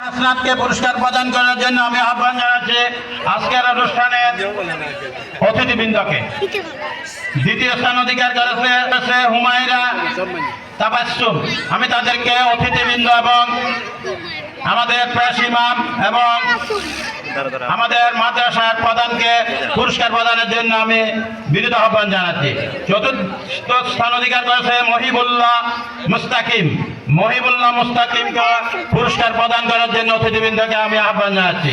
হাসনাতকে পুরস্কার প্রদান করার জন্য আমি আহ্বান জানাচ্ছি আজকের অনুষ্ঠানে অতিথিবৃন্দকে। দ্বিতীয় স্থান অধিকার করেছে করেছে হুমায়রা তাবাসুম আমি তাদেরকে অতিথিবৃন্দ এবং আমাদের প্রেস ইমাম এবং আমাদের মাদ্রাসার প্রধানকে পুরস্কার প্রদানের জন্য আমি বিনীত আহ্বান জানাচ্ছি। চতুর্থ স্থান অধিকার করেছে মহিবুল্লাহ মুস্তাকিম। মহিবুল্লাহ মুস্তাকিমকে পুরস্কার প্রদান করার জন্য অতিথিবৃন্দকে আমি আহ্বান জানাচ্ছি।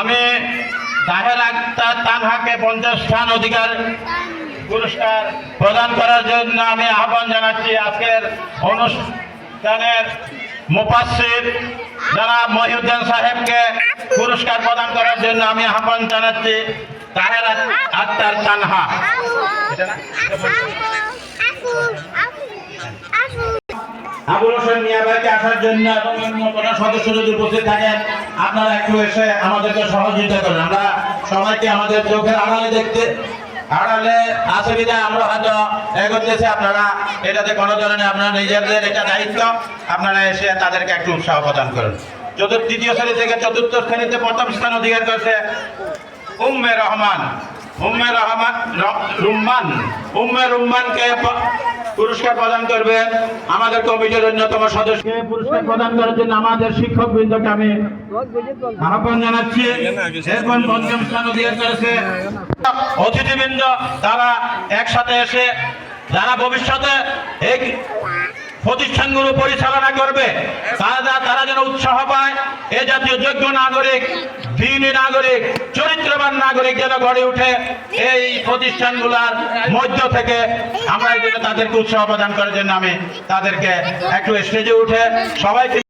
আমি তাহের আক্তার তানহাকে পঞ্চাশ স্থান অধিকার পুরস্কার প্রদান করার জন্য আমি আহ্বান জানাচ্ছি। আজকের অনুষ্ঠানের মুপাসির যারা মহিউদ্দিন সাহেবকে পুরস্কার প্রদান করার জন্য আমি আহ্বান জানাচ্ছি, তাহের আক্তার তানহা। আবুল হোসেন মিয়া ভাইকে আসার জন্য এবং অন্য কোনো সদস্য যদি উপস্থিত থাকেন, আপনারা একটু এসে আমাদেরকে সহযোগিতা করেন। আমরা সবাইকে আমাদের চোখের আড়ালে দেখতে আড়ালে আছে বিধায় আমরা হয়তো এগোতেছি। আপনারা এটাতে কোনো ধরনের আপনারা নিজেদের এটা দায়িত্ব আপনারা এসে তাদেরকে একটু উৎসাহ প্রদান করুন। চতুর্থ তৃতীয় শ্রেণি থেকে চতুর্থ শ্রেণীতে প্রথম স্থান অধিকার করেছে উম্মে রহমান। উম্মে রহমান রুম্মান। উম্মে রুম্মানকে পুরস্কার প্রদান করবেন আমাদের কমিটির অন্যতম সদস্যকে পুরস্কার প্রদান করার জন্য আমাদের শিক্ষক বৃন্দকে আমি আহ্বান জানাচ্ছি। এরপর পঞ্চম স্থান অধিকার করেছে অতিথিবৃন্দ, তারা একসাথে এসে যারা ভবিষ্যতে এই প্রতিষ্ঠানগুলো পরিচালনা করবে, তারা তারা যেন উৎসাহ পায়। এ জাতীয় যোগ্য নাগরিক, দিনী নাগরিক, চরিত্রবান নাগরিক যেন গড়ে উঠে এই প্রতিষ্ঠানগুলোর মধ্য থেকে। আমরা এই জন্য তাদেরকে উৎসাহ প্রদান করার জন্য আমি তাদেরকে একটু স্টেজে উঠে সবাইকে